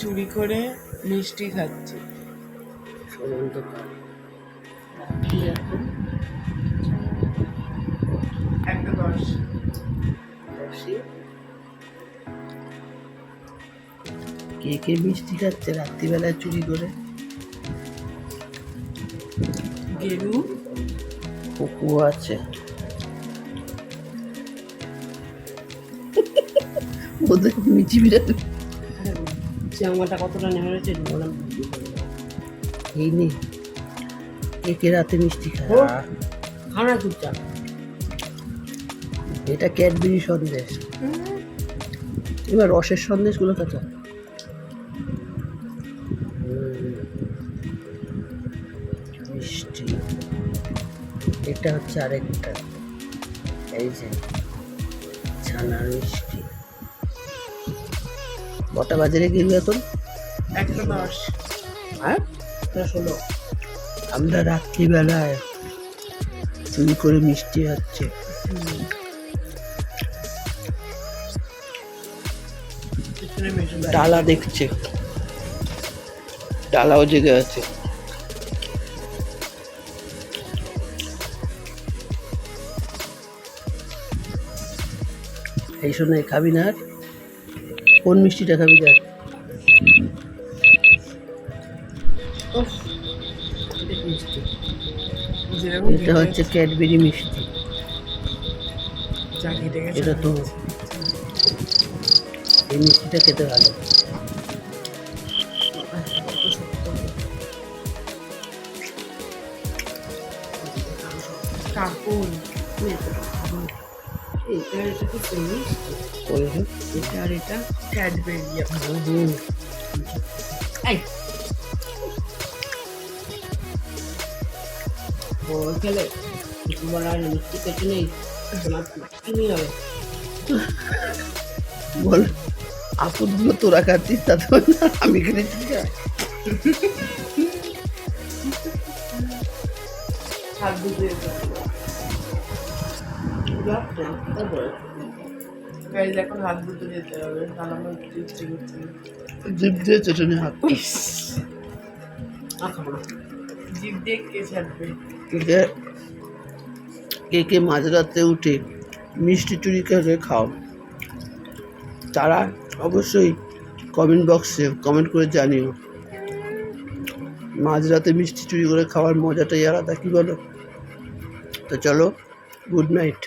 চুরি করে মিষ্টি খাচ্ছে। একটা দশ। কে কে মিষ্টি খাচ্ছে রাত্রিবেলায় চুরি করে? গেরু। কুকুর আছে। ওদের মিচি বিড়াল। জামাটা কতটা নেমে রয়েছে বললাম এই নে কে কে রাতে মিষ্টি খায় খানা চুপচাপ। এটা ক্যাডবেরি সন্দেশ। এবার রসের সন্দেশগুলো কাঁচা মিষ্টি। এটা হচ্ছে আরেকটা। এই যে ছানার মিষ্টি। কটা বাজারে গেলি এখন? একটা দশ হ্যাঁ? ষোলো আমরা রাত্রিবেলায় চুরি করে মিষ্টি হচ্ছে ডালা দেখছে। ডালাও জেগে আছে। এই সময় খাবি না? কোন মিষ্টিটা খাবি দেখ। এটা হচ্ছে ক্যাডবেরি মিষ্টি। এটা তো এই মিষ্টিটা খেতে ভালো। কাকুন। এটা এটা কি করবি এটা আর এটা ক্যাডবেরি এই। ও খেলে। বলা মিষ্টি কেটে নেই। তোমার কিনি হবে? বল আপদগুলো তোরা খাচ্ছিস তা তো না, আমি না। হাত ধুতে তারপরে গাইজ এখন হাত ধুতে যেতে হবে তাহলে আমার ইচ্ছে করছে না। দিয়ে চেটে হাত। আর খাব না জিভ দিয়ে কে ছাড়বে? কে কে কে মাঝরাতে উঠে মিষ্টি চুরি করে খাও তারা অবশ্যই কমেন্ট বক্সে কমেন্ট করে জানিও। মাঝরাতে মিষ্টি চুরি করে খাওয়ার মজাটাই আলাদা কি বলো? তো চলো গুড নাইট